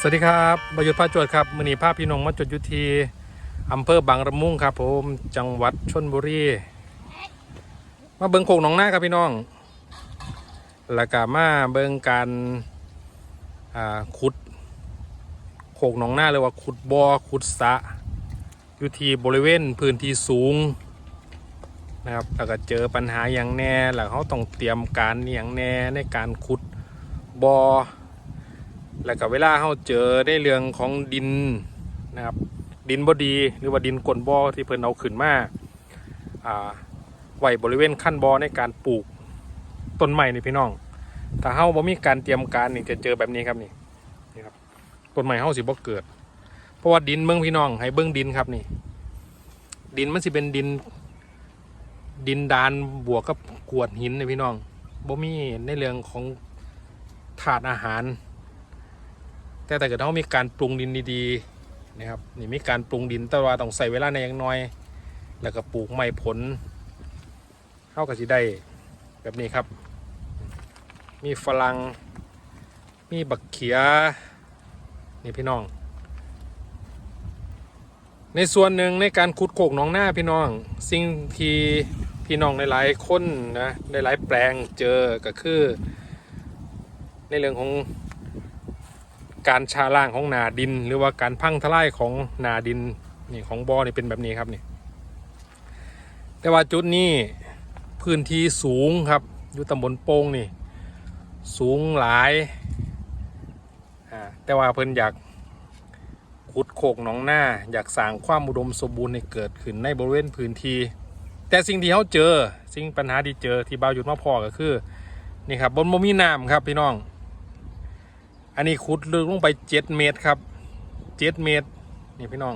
สวัสดีครับประยุทธ์พาจวดครับมือนีภาพพี่น้องมาจุดยุทีอำเภอบางระมุงครับผมจังหวัดชนบุรีมาเบิงโขงหนองหน้าครับพี่น้องแล้วก็มาเบิงการอ่าขุดโขงหนองหน้าเลยว่าขุดบ่อขุดสะอยู่ที่บริเวณพื้นที่สูงนะครับแล้วก็เจอปัญหาอย่างแน่แล้วเขาต้องเตรียมการอย่างแน่ในการขุดบ่อ แล้วก็เวลาเขาเจอในเรื่องของดินนะครับ ดินบดีหรือว่าดินก้นบ่อที่เพิ่นเอาขึ้นมาอ่าไว้บริเวณขั้นบ่อในการปลูกต้นไม้นี่พี่น้อง ถ้าเฮาบ่มีการเตรียมการนี่จะเจอแบบนี้ครับนี่นี่ครับต้นไม้เฮาสิบ่เกิด เพราะว่าดินเมืองพี่น้องให้เบิ่งดินครับนี่ ดินมันสิเป็นดิน ดินดานบวกกับกวดหินนะพี่น้องบ่มีในเรื่องของถาดอาหาร แต่ถ้าเกิดเขามีการปรุงดินดีๆนะครับนี่มีการปรุงดินแต่ว่าต้องใส่เวลาในอย่างน้อย แล้วก็ปลูกไม้ผลเข้ากับสิได้แบบนี้ครับ มีฝรั่งมีบักเขียนี่พี่น้อง ในส่วนหนึ่งในการขุดโขกหนองหน้าพี่น้อง สิ่งที่พี่น้องหลายๆคนนะหลายๆแปลงเจอก็คือ ในเรื่องของ การชาล่างของนาดิน หรือว่าการพังทลายของนาดินนี่ของบอนี่เป็นแบบนี้ครับนี่แต่ว่าจุดนี้พื้นที่สูงครับอยู่ตำบลโป่งนี่ สูงหลายแต่ว่าเพิ่นอยากขุดโขกหนองหน้า อยากสร้างความอุดมสมบูรณ์ให้เกิดขึ้นในบริเวณพื้นที่แต่สิ่งที่เขาเจอ สิ่งปัญหาที่เจอที่บ่าวหยุดมาพอก็คือนี่ครับบนบ่มีน้ำครับพี่น้อง อันนี้ขุดลึกลงไปเจ็ดเมตรครับเจ็ดเมตรนี่พี่น้อง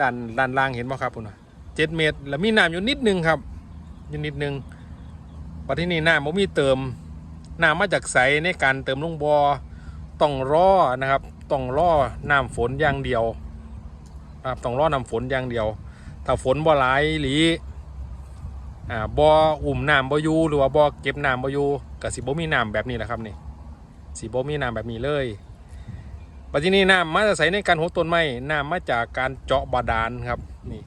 ด้านด้านล่างเห็นไหมครับคุณเจ็ดเมตร แล้วมีน้ำอยู่นิดนึงครับอยู่นิดนึงปัจที่นี่น้ำผมมีเติมน้ำมาจากใสในการเติมลงบอต้องรอนะครับต้องรอน้ำฝนอย่างเดียวครับต้องรอน้ำฝนอย่างเดียว ถ้าฝนบ่หลายหรืออ่าบ่ออุ่มน้ำบ่อยู่หรือว่าบ่อเก็บน้ำบ่อยู่ก็สิบ่มีน้ำแบบนี้แหละครับนี่ สีโบมีน้ำแบบนี้เลยปัจจุบันนี้น้ำมาจะใส่ในการหดต้นไม้น้ำมาจากการเจาะบาดาลครับนี่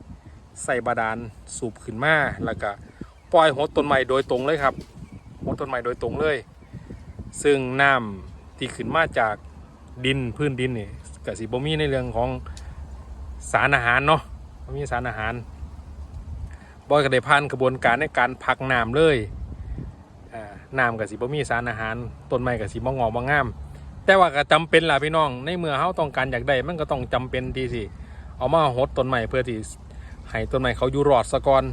ใส่บาดาลสูบขึ้นมาแล้วก็ปล่อยหดต้นไม้โดยตรงเลยครับหดต้นไม้โดยตรงเลย ซึ่งน้ำที่ขึ้นมาจากดินพื้นดินนี่กับสีโบมีในเรื่องของสารอาหารเนาะบ่มีสารอาหารบอยก็ได้ผ่านกระบวนการในการพักน้ำเลย น้ำกับสีบ่มีสารอาหารต้นไม้กับสีบ่งอกบ่งาม แต่ว่าก็จำเป็นล่ะพี่น้อง ในเมื่อเขาต้องการอยากได้มันก็ต้องจำเป็นที่สิเอามาหดต้นไม้เพื่อที่ให้ต้นไม้เขาอยู่รอดซะก่อน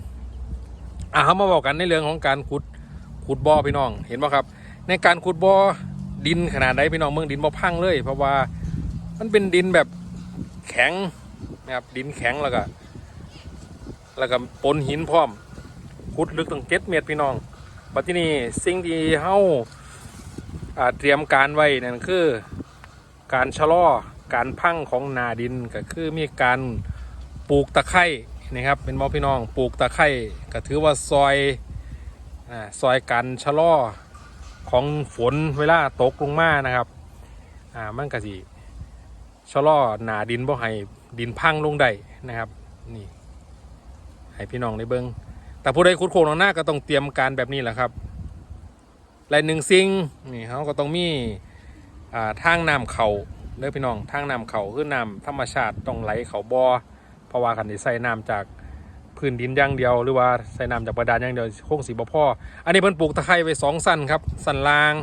อะเขามาบอกกันในเรื่องของการขุดขุดบ่อพี่น้องเห็นไหมครับ ในการขุดบ่อดินขนาดไหนพี่น้องเมืองดินบ่พังเลย เพราะว่ามันเป็นดินแบบแข็งนะครับดินแข็งแล้วก็แล้วก็ปนหินพร้อมขุดลึกตั้งเจ็ดเมตรพี่น้อง บัดที่นี่สิ่งที่เฮาเตรียมการไว้นั่นคือการชะลอการพังของนาดินก็คือมีการปลูกตะไคร่นะครับเป็นมอพี่น้องปลูกตะไคร่ก็ถือว่าซอยอ่าซอยการชะลอของฝนเวลาตกลงมานะครับอ่ามันก็สิชะลอหนาดินบ่ให้ดินพังลงได้นะครับนี่ให้พี่น้องได้เบิ่ง แต่ผู้ใดขุดโคลงหน้าก็ต้องเตรียมการแบบนี้แหละครับและหนึ่งสิ่งนี่เขาก็ต้องมีอ่าทางน้ำเขาเด้อพี่น้องทางน้ำเขาคือน้ำธรรมชาติต้องไหลเขาบ่อเพราะว่าคันที่ใส่น้ำจากพื้นดินอย่างเดียว หรือว่าใส่น้ำจากบาดาลอย่างเดียวโค้งสีบ่พออันนี้เพิ่นปลูกตะไคร้ไว้สองสั้นครับสั้นล่าง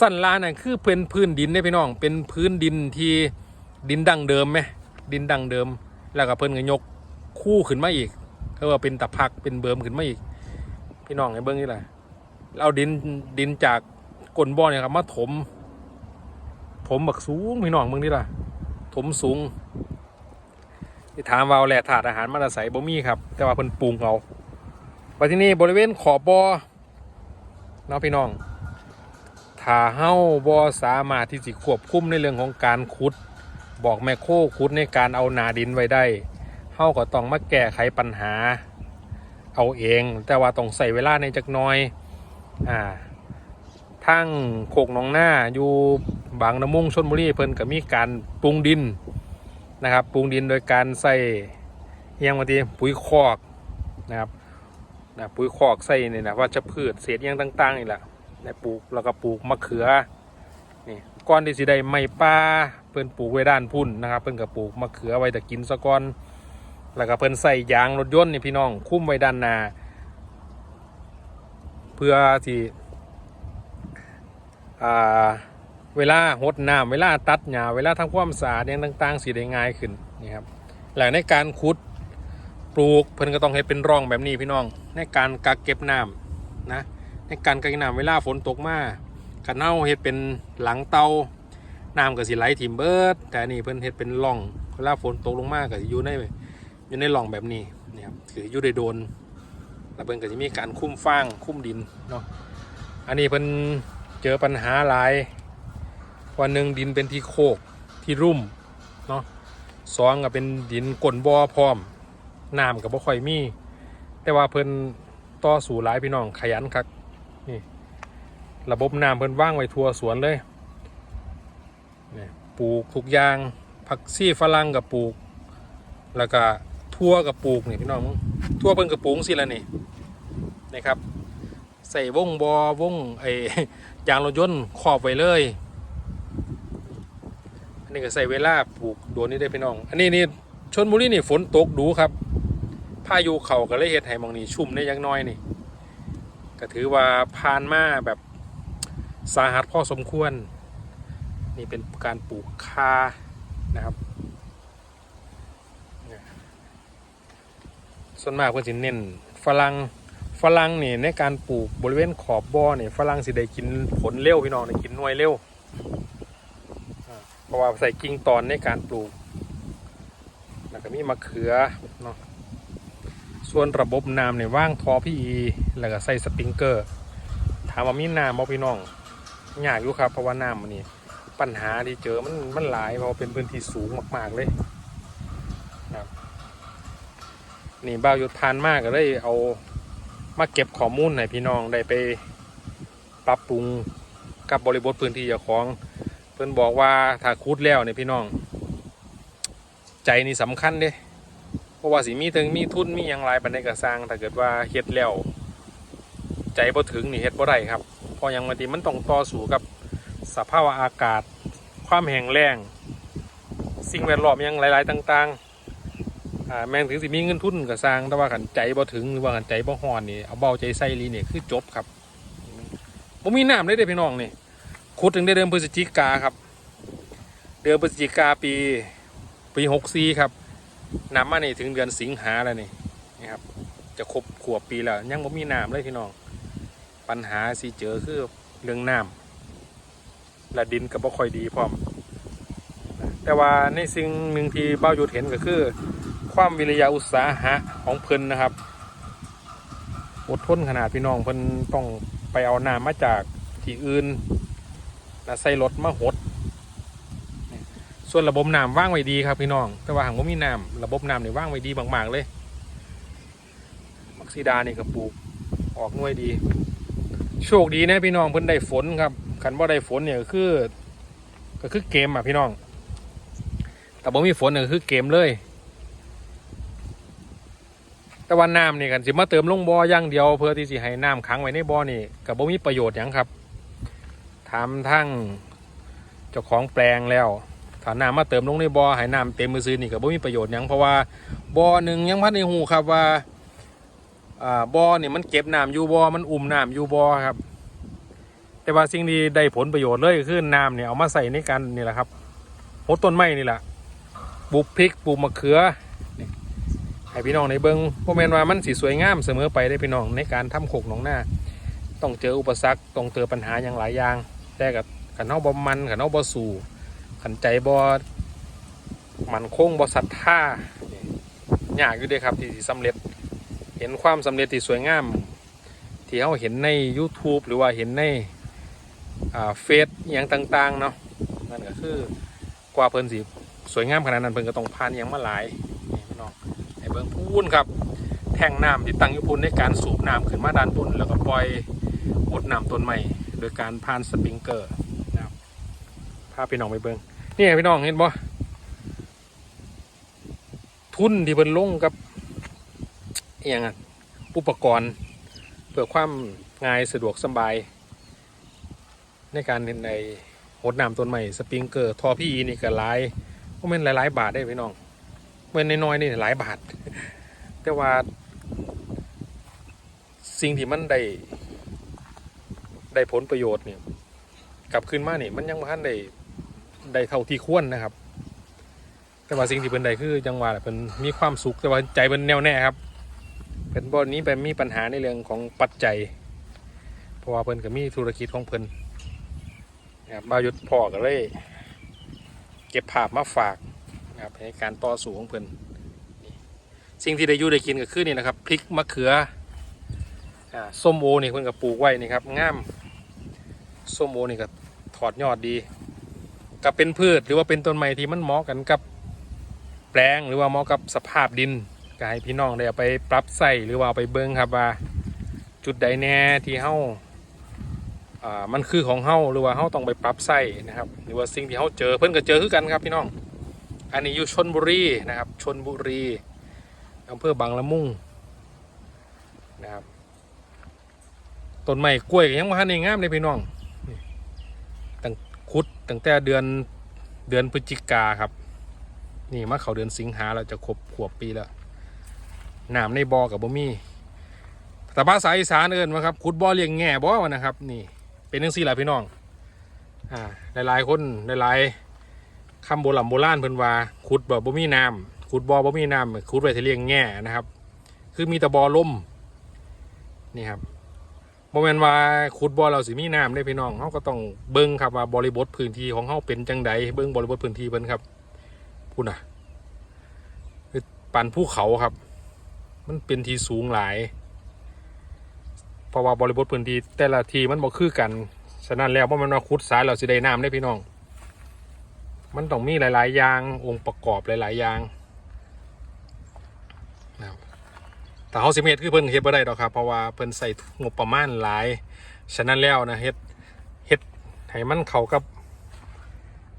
สั้นล่างนั่นคือเป็นพื้นดินเนี่พี่น้องเป็นพื้นดินที่ดินดั้งเดิมไหมดินดั้งเดิม แล้วก็เพิ่นก็ยกคู่ขึ้นมาอีก ก็ว่าเป็นตะพักเป็นเบิ่มขึ้นมาอีก พี่น้องให้เบิ้งนี่แหละเอาดินดินจากก้นบ่อเนี่ยครับมาถม ถมบักสูงพี่น้องเบิ้งนี่ล่ะ ถมสูงที่ถามว่าเอาแหล่ถาดอาหารมาอาศัยบ่มีครับ แต่ว่าเพิ่นปรุงเอาไปที่นี่บริเวณขอบบ่อเนาะพี่น้องถ้าเฮาบ่สามารถที่จะควบคุมในเรื่องของการขุด บอกแมคโครขุดในการเอานาดินไว้ได้ เฮาก็ต้องมาแก้ไขปัญหา เอาเอง แต่ว่าต้องใส่เวลาในจักน้อยอ่าทั้งโคกหนองหน้าอยู่บางน้ำมุงชนบุรีเพิ่นก็มีการปรุงดินนะครับปรุงดินโดยการใส่เอียงมาทีปุ๋ยคอกนะครับนะปุ๋ยคอกใส่นี่นะว่าจะพืชเศษเอียงต่างๆนี่แหละได้ปลูกแล้วก็ปลูกมะเขือนี่ก้อนที่สิได้ไม้ป่าเพิ่นปลูกไว้ด้านพุ่นนะครับ เพิ่นก็ปลูกมะเขือไว้แต่กินซะก่อน แล้วก็เพิ่นใส่ยางรถยนต์นี่พี่น้อง คุ้มไว้ด้านหน้าเพื่อที่เวลาหดน้ำเวลาตัดหญ้าเวลาทำความสะอาดเนี่ยต่างๆสีได้ง่ายขึ้นนี่ครับแล้วในการขุดปลูกเพิ่นก็ต้องให้เป็นร่องแบบนี้พี่น้อง ในการกักเก็บน้ำนะในการกักเก็บน้ำเวลาฝนตกมาขันเน่าเฮ็ดเป็นหลังเตาน้ำก็สิไหลถิ่มเบิดแต่นี่เพิ่นเฮ็ดเป็นร่องเวลาฝนตกลงมากก็อยู่ใน อยู่ในร่องแบบนี้นี่ครับคืออยู่ได้โดน แล้วเพิ่นก็จะมีการคุ้มฟางคุ้มดินเนาะอันนี้เพิ่นเจอปัญหาหลายวันหนึ่งดินเป็นที่โคกที่รุ่มเนาะสองก็เป็นดินก้นบ่อพร้อมน้ำก็บ่ค่อยมี แต่ว่าเพิ่นต่อสู่หลายพี่น้องขยันคักนี่ระบบน้ำเพิ่นว่างไว้ทั่วสวนเลยนี่ปลูกทุกอย่างผักซี่ฝรั่งกับปลูก แล้วก็ ทั่วกับปลูกนี่พี่น้องทั่วเพิ่นกับปลูกสิละนี่นะครับใส่วงบอวงไอยางรถยนต์ครอบไว้เลยอันนี้ก็ใส่เวลาปลูกโดนนี่ได้พี่น้อง อันนี้นี่ชนบุรีนี่ฝนตกดูครับพายุเข่าก็เลยเฮ็ดให้มองนี่ชุ่มได้ยังน้อยนี่ก็ถือว่าผ่านมาแบบสาหัสพอสมควร นี่เป็นการปลูกคานะครับเนี่ย ส่วนมากเพื่อนสิเน้นฝรั่งฝรั่งนี่ในการปลูกบริเวณขอบบ่อนี่ฝรั่งสิได้กินผลเร็วพี่น้องได้กินหน่วยเร็วเพราะว่าใส่กิ่งตอนในการปลูกแล้วก็มีมะเขือเนาะส่วนระบบน้ำเนี่ยว่างทอพี่อีแล้วก็ใส่สปริงเกอร์ ถามว่ามีน้ำบ่พี่น้องยากอยู่ครับเพราะว่าน้ำมันนี่ปัญหาที่เจอมันมันหลายเพราะเป็นพื้นที่สูงมาก ๆเลยนะครับ นี่บ้าวหยุดทานมากก็เลยเอามาเก็บข้อมูลให้พี่น้องได้ไปปรับปรุงกับบริบทพื้นที่เจ้าของ เพิ่อนบอกว่าถ้าคูดแล้วเนี่ยพี่น้อง ใจนี่สำคัญเด้เพราะว่าสิมีถึงมีทุนมีอย่างไรบันไดกระสร้างถ้าเกิดว่าเฮ็ดแล้ว ใจบ่ถึงนี่เฮ็ดบ่ได้ครับเพราะอย่างบางทีมันต้องต่อสู้กับสภาพอากาศ ความแห้งแล้ง สิ่งแวดล้อมอย่างหลาย ๆ ต่าง ๆ อ่าแมงถึงสิมีเงินทุนก็สร้างแต่ว่าขันใจบ่ถึงหรือว่าขันใจบ่ฮอนนี่เอาเบาใจใส่ลีนี่คือจบครับบ่มีน้ำเลยเด้พี่น้องนี่ขุดถึงได้เดือนพฤศจิกาครับ เดือนพฤศจิกาปีปีหกสี่ครับน้ำมานี่ถึงเดือนสิงหาแล้วนี่นี่ครับ จะครบขวบปีแล้วยังบ่มีน้ำเลยพี่น้อง ปัญหาสิเจอคือเรื่องน้ำและดินก็บ่ค่อยดีพร้อมแต่ว่าในสิ่งหนึ่งที่เบ้าหยุดเห็นก็คือ ความวิริยะอุตสาหะของเพิ่นนะครับ อดทนขนาดพี่น้องเพิ่นต้องไปเอาน้ำมาจากที่อื่นแล้วใส่รถมาหด ส่วนระบบน้ำว่างไว้ดีครับพี่น้อง แต่ว่าหางว่ามีน้ำระบบน้ำเนี่ยว่างไว้ดีมากๆเลยมักซีดานี่ก็ปลูกออกหน่วยดี โชคดีนะพี่น้องเพิ่นได้ฝนครับคันว่าได้ฝนเนี่ยก็คือ ก็คือเกมอะพี่น้อง แต่บ่มีฝนเนี่ยก็คือเกมเลย แต่ว่าน้ำนี่กันสิมาเติมลงบ่อย่างเดียวเพื่อที่สิให้น้ำขังไว้ในบ่อนี่กับบ่มีประโยชน์หยังครับถามทั้งเจ้าของแปลงแล้วถ้าน้ำมาเติมลงในบ่อให้น้ำเต็มมือซื้อนี่กับบ่มีประโยชน์หยังเพราะว่าบ่อหนึ่งยังพันในหูครับว่าอ่าบ่อนี่มันเก็บน้ำอยู่บ่อมันอุ่มน้ำอยู่บ่อครับ แต่ว่าสิ่งที่ได้ผลประโยชน์เลยคือน้ำเนี่ยเอามาใส่ในการนี่แหละครับโหต้นไม้นี่แหละปลูกพริกปลูกมะเขือ ให้พี่น้องในเบิงพวกแมนว่ามันสีสวยงามเสมอไปได้พี่น้องในการทำโขกหนองหน้า ต้องเจออุปสรรคต้องเจอปัญหาอย่างหลายอย่าง แต่กับขันเอาบอมันขันเอาบอสู่ขันใจบอมันโค้งบอศรัทธายากอยู่ด้ครับที่สิสำเร็จ เห็นความสำเร็จที่สวยงาม ที่เขาเห็นใน YouTube หรือว่าเห็นในเฟซอย่างต่างๆเนาะนั่นก็คือกว่าเพิ่นสิสวยงามขนาดนั้นเพิ่นก็ต้องผ่านอย่างมาหลาย ไอ้เบิ้งพูนครับ แท่งน้ำที่ตั้งอยู่พูนในการสูบน้ำขึ้นมาด้านบน แล้วก็ปล่อยอุดน้ำต้นใหม่โดยการผ่านสปริงเกอร์นะครับพาพี่น้องไปเบิ่งนี่พี่น้องเห็นบ่ทุนที่เพิ่นลงกับอย่างอะอุปกรณ์เพื่อความง่ายสะดวกสบาย ในการเห็นในหดน้ำต้นใหม่สปริงเกอร์ทอพี่นี่ก็หลายเพราะมันหลายๆบาทได้พี่น้องเมื่อน้อยๆนี่หลายบาท แต่ว่า สิ่งที่มันได้ได้ผลประโยชน์เนี่ยกลับคืนมาเนี่ยมันยังบ่ทันได้ได้เท่าที่ควรนะครับ แต่ว่าสิ่งที่เป็นได้คือจังหวะเป็นมีความสุขแต่ว่าใจเป็นแน่วแน่ครับเป็นบอนนี้เป็นมีปัญหาในเรื่องของปัจจัย เพราะว่าเพิ่นก็มีธุรกิจของเพิ่นนะครับบายุทธพ่อก็เลย เก็บภาพมาฝากนะครับในการต่อสู้ของเพิ่น สิ่งที่ได้อยู่ได้กินก็คือนี่นะครับพริกมะเขืออ่าส้มโอนี่เพิ่นก็ปลูกไว้นี่ครับงามส้มโอนี่ก็ถอดยอดดีก็เป็นพืชหรือว่าเป็นต้นไม้ที่มันเหมาะกันกับแปลงหรือว่าเหมาะกับสภาพดินก็ให้พี่น้องได้เอาไปปรับใส่หรือว่าเอาไปเบิ่งครับว่าจุดใดแน่ที่เฮาอ่ามันคือของเฮาหรือว่าเฮาต้องไปปรับใส่นะครับหรือว่าสิ่งที่เฮาเจอเพิ่นก็เจอคือกันครับพี่น้อง อันนี้อยู่ชนบุรีนะครับชนบุรี อำเภอบางละมุงนะครับต้นไม้กล้วยก็ยังมาทันได้งามเลยพี่น้องนี่ตั้งคุดตั้งแต่เดือนเดือนพฤศจิกาครับ นี่มาเขาเดือนสิงหาเราจะครบขวบปีแล้วน้ำในบ่อกับบ่มีแต่ภาษาอีสานเอินว่าครับขุดบ่อเลี้ยงแง่บ่วะนะครับ นี่เป็นจังซี่แหละพี่น้องอ่าหลายๆคนหลายๆคำโบราณโบราณเพิ่นว่าขุดบ่บ่มีน้ำ ขุดบ่อบ่มีน้ำขุดไว้ที่เลียงแง่นะครับ คือมีแต่บ่อลมนี่ครับบ่แม่นว่าขุดบ่อเราสิมีน้ำได้พี่น้องเฮาก็ต้องเบิ่งครับว่าบริบทพื้นที่ของเฮาเป็นจังใดเบิ่งบริบทพื้นที่เพิ่นครับพูดน่ะปันภูเขาครับ มันเป็นที่สูงหลาย เพราะว่าบริบทพื้นที่แต่ละทีมันบ่คือกันฉะนั้นแล้วว่ามันมาขุดสายเราสิได้น้ำได้พี่น้อง มันต้องมีหลาย ๆ อย่างองค์ประกอบหลาย ๆ อย่างนะครับ แต่เขาสิเฮ็ดคือเพิ่นเฮ็ดบ่ได้ดอกครับ เพราะว่าเพิ่นใส่งบประมาณหลาย ฉะนั้นแล้วนะเฮ็ดเฮ็ดให้มันเข้ากับ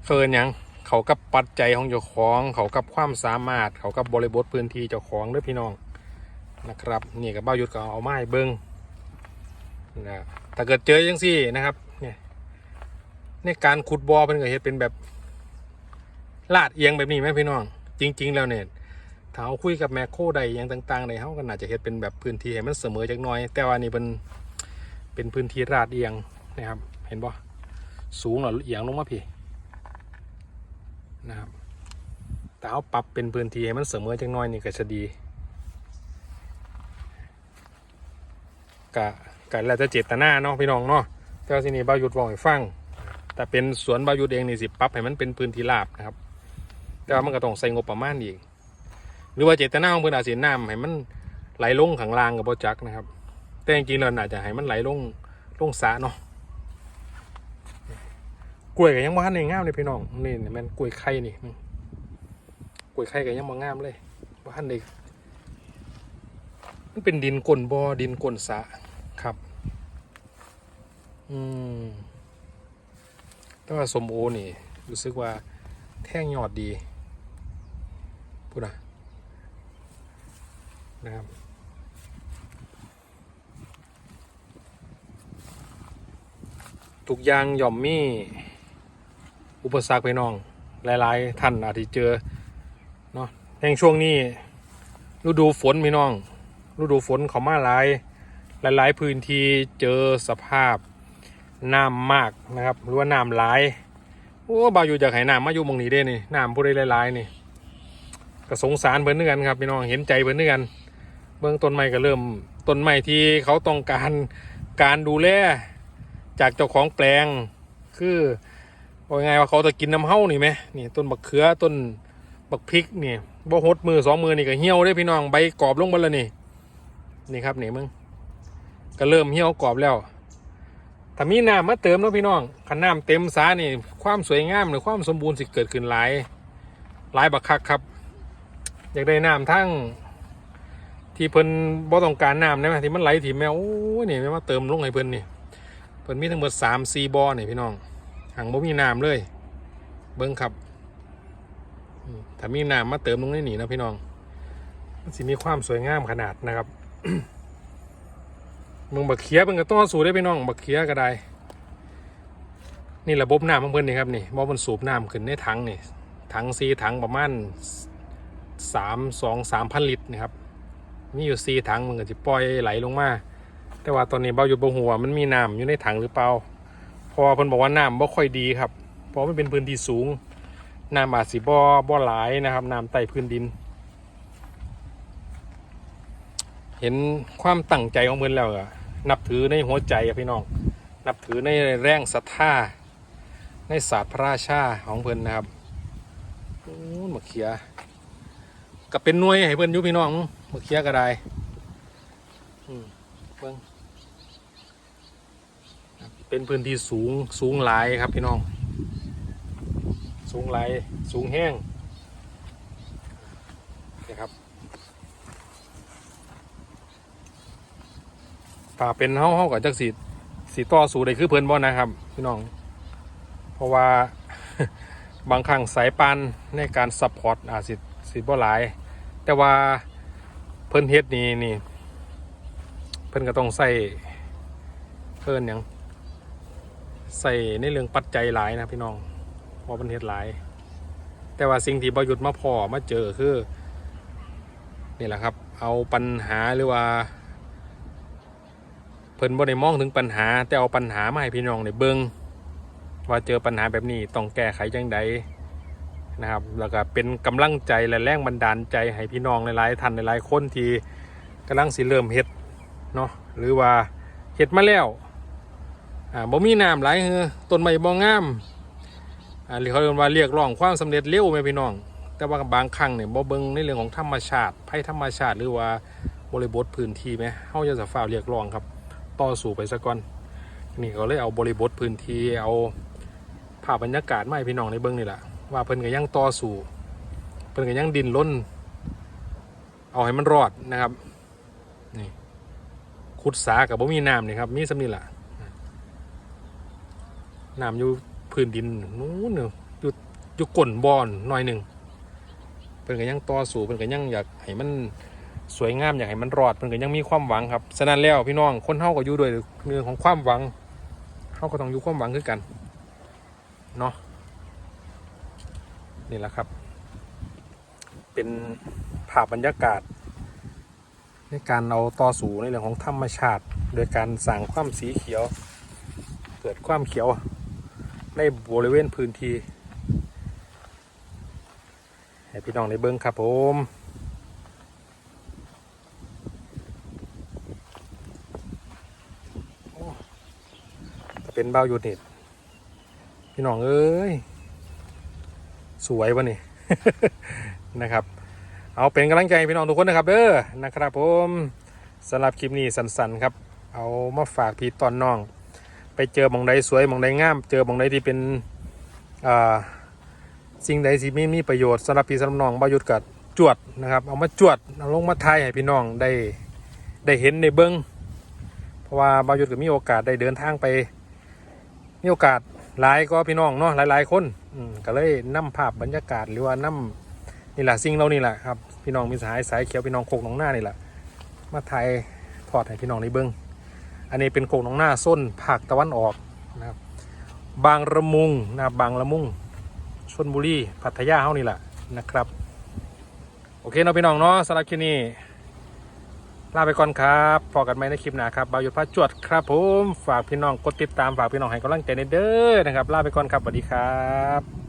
เฟินหยังเข้ากับปัจจัยของเจ้าของ เข้ากับความสามารถ เข้ากับบริบทพื้นที่เจ้าของเด้อพี่น้องนะครับนี่กับบ้าวยุทธก็เอาไม้เบิ่งนะถ้าเกิดเจอยังซี่นะครับเนี่ยในการขุดบอ่อเป็นก็เห็ดเป็นแบบลาดเอียงแบบนี้ไหมพี่น้อง จริง ๆ แล้วเนี่ย ถ้าเอาคุยกับแมคโครใดอยังต่างๆในเขาก็น่าจจะเห็ดเป็นแบบพื้นที่ให้มันเสมอจักหน่อย แต่ว่านี่เป็นเป็นพื้นที่ลาดเอียงนะครับ เห็นปะสูงหรอเอียงลงมาพี่นะครับแต่เอาปรับเป็นพื้นที่ให้มันเสมอจักหน่อยนี่ก็จะดีกะกะแล้วแต่เจตนาเนาะพี่น้องเนาะแต่ว่าที่นี่บาวยุดบอกให้ฟังแต่เป็นสวนบาวยุดเองนี่สิปรับให้มันเป็นพื้นที่ราบนะครับ แต่ว่ามันก็ต้องใส่งบประมาณอีก รือว่าเจตนาของเพื่อนอาจสิน้ำให้มันไหลลงข้างล่างกับบจักนะครับ แต่จริงๆเราอาจจะให้มันไหลลงลงสะเนาะกล้วยก็ยังบ่ทันได้งามเลยพี่น้องนี่นี่มันกล้วยไข่นี่กล้วยไข่ก็ยังบ่งามเลยบ่ทันได้มันเป็นดินก้นบ่อดินก้นสะครับ อืมแต่ว่าสมโอนี่ รู้สึกว่าแท่งยอดดีพูดนะ นะครับทุกอย่างย่อมมีอุปสรรคไปน้อง หลาย ๆ ท่านอาจจะเจอเนาะแห่งช่วงนี้ฤดูฝนพี่น้องฤดูฝนเขามาหลายหลาย ๆ พื้นที่เจอสภาพน้ำมากนะครับ หรือว่าน้ำหลายโอ้บาอยู่จากไหน้ำมาอยู่มองนี้ได้นี่น้ำผู้ใดหลาย ๆ นี่ก็สงสารเพิ่นเนือกันครับพี่น้องเห็นใจเพิ่นเนือกัน เบื้องต้นไม้ก็เริ่มต้นไม้ที่เขาต้องการการดูแลจากเจ้าของแปลง คือว่าไงว่าเขาจะกินน้ำเฮ้านี่ไหมนี่ต้นบักเขือต้นบักพริกนี่บ่หดมือสองมือนี่ก็เหี่ยวได้พี่น้องใบกรอบลงมดแล้วนี่นี่ครับนี่มึงก็เริ่มเหี่ยวกรอบแล้วถ้ามีน้ำมาเติมเนาะพี่น้องขันน้ำเต็มสานี่ ความสวยงามหรือความสมบูรณ์สิเกิดขึ้นหลายหลายบักคักครับ อยากได้น้ำทั้ง ที่เพิ่นบ่ต้องการน้ำได้ไหมที่มันไหลถี่แมวโอ้ยนี่ไม่มาเติมลงให้เพิ่นนี่เพิ่นมีทั้งหมดสามสี่บ่อนี่พี่น้องหังบ่มีน้ำเลย เบิ้งครับถ้ามีน้ำมาเติมลงในนี่นะพี่น้องมันสิมีความสวยงามขนาดนะครับมึงบักเขียเป็นกระต้อสูได้พี่น้องบักเขียก็ได้นี่ระบบน้ำของเพิ่นนี่ครับนี่บ่มันสูบน้ำขึ้นในถังนี่ถังซีถังประมาณสามสองสามพันลิตรนะครับ มีอยู่สี่ถังมันก็จะปล่อยไหลลงมา แต่ว่าตอนนี้เบาอยู่บนหัวมันมีน้ำอยู่ในถังหรือเปล่าเพอเพิ่นบอกว่าน้ำบ่ค่อยดีครับ เพราะมันเป็นพื้นที่สูงน้ำอาจสิบ่บ่หลายนะครับน้ำใต้พื้นดิน เห็นความตั้งใจของเพิ่นแล้วอะนับถือในหัวใจอะพี่น้องนับถือในแรงศรัทธาในศาสตร์พระราชาของเพิ่นนะครับโอ้มะเขียก็เป็นหน่วยให้เพิ่นอยู่พี่น้อง มะเขียก็ได้อืมเบิ่งครับเป็นพื้นที่สูงสูงหลายครับพี่น้อง สูงหลายสูงแห้งนี่ครับถ้าเป็นเฮาเฮากับจักสีสีต่อสู่ได้คือเพิ่นบ่นะครับ พี่น้อง เพราะว่าบางครั้งสายปานในการซัพพอร์ตอาจสิสิบ่หลาย แต่ว่า เพิ่นเฮ็ดนี่นี่ เพิ่นก็ต้องใส่เพิ่นยังใส่ในเรื่องปัจจัยหลายนะพี่น้องเพราะเพิ่นเฮ็ดหลาย แต่ว่าสิ่งที่บ่หยุดมาพอมาเจอคือนี่แหละครับ เอาปัญหาหรือว่า เพิ่นบ่ได้มองถึงปัญหา แต่เอาปัญหามาให้พี่น้องได้เบิงว่าเจอปัญหาแบบนี้ต้องแก้ไขจังใด นะครับ แล้วก็เป็นกำลังใจและแรงบันดาลใจให้พี่น้องหลายๆท่านหลายๆคนที่กำลังสิเริ่มเฮ็ดเนาะหรือว่าเฮ็ดมาแล้วอ่าบ่มีน้ำหลายเฮือต้นไม้บ่งามอ่าหรือเขาเรียกว่าเรียกร้องความสำเร็จเร็วแม่พี่น้อง แต่ว่าบางครั้งเนี่ยบ่เบิ่งในเรื่องของธรรมชาติภัยธรรมชาติหรือว่าบริบทพื้นที่ไหมเฮาจะสฟ้าวเรียกร้องครับ ต่อสู่ไปซะก่อนนี่เขาเลยเอาบริบทพื้นที่เอาภาพบรรยากาศมาให้พี่น้องในเบื้องนี่แหละ ว่าเพิ่นก็ยังต่อสู่เพิ่นก็ยังดินล้น เอาให้มันรอดนะครับนี่ขุดสากับบ่มีน้ำนี่ครับมีสำนี่แหละน้ำอยู่พื้นดินนู้นเนอะอยู่อยู่ก้นบอนหน่อยหนึ่งเพิ่นก็ยังต่อสู่เพิ่นก็ยังอยากให้มันสวยงามอยากให้มันรอดมันก็ยังมีความหวังครับฉะนั้นแล้วพี่น้องคนเฮาก็อยู่ด้วยเรื่องของความหวังเฮาก็ต้องอยู่ความหวังคือกันเนาะ นี่แหละครับ เป็นภาพบรรยากาศ ในการเอาต่อสู่ในเรื่องของธรรมชาติ โดยการสั่งความสีเขียว เกิดความเขียวในบริเวณพื้นที่ให้พี่น้องได้เบิ้งครับผมเป็นเบ้ายูนิตพี่น้องเอ้ย สวยวะนี่ นะครับ เอาเป็นกำลังใจพี่น้องทุกคนนะครับเด้อนะครับผมสำหรับคลิปนี้สั้นๆครับ เอามาฝากพี่ตอนน้อง ไปเจอหมองใดสวยหมองใดงาม เจอหมองใดที่เป็นสิ่งใดที่ไม่มีประโยชน์สำหรับพี่สำหรับน้องบายุดกับจวดนะครับ เอามาจวดเอาลงมาทายให้พี่น้องได้ได้เห็นได้เบิ้องเพราะว่าบายุทธก็มีโอกาสได้เดินทางไป มีโอกาสหลายก็พี่น้องเนาะหลายๆคน อืมก็เลยนำภาพบรรยากาศหรือว่านำนี่แหละสิ่งเหล่านี้แหละครับพี่น้องมีสายสายเขียวพี่น้องโคกหนองหน้านี่แหละมาถ่ายทอดให้พี่น้องในเบิ้งอันนี้เป็นโคกหนองหน้าส้นภาคตะวันออกนะครับบางระมุงนะบบางละมุงชนบุรีพัทยาเฮานี่แหละนะครับ โอเคเนาะพี่น้องเนาะสำหรับคลิปนี้ ลาไปก่อนครับพอกันไหมในคลิปหน้าครับบาวยุทธพระจวดครับผมฝากพี่น้องกดติดตามฝากพี่น้องให้กำลังใจในเด้อนะครับลาไปก่อนครับสวัสดีครับ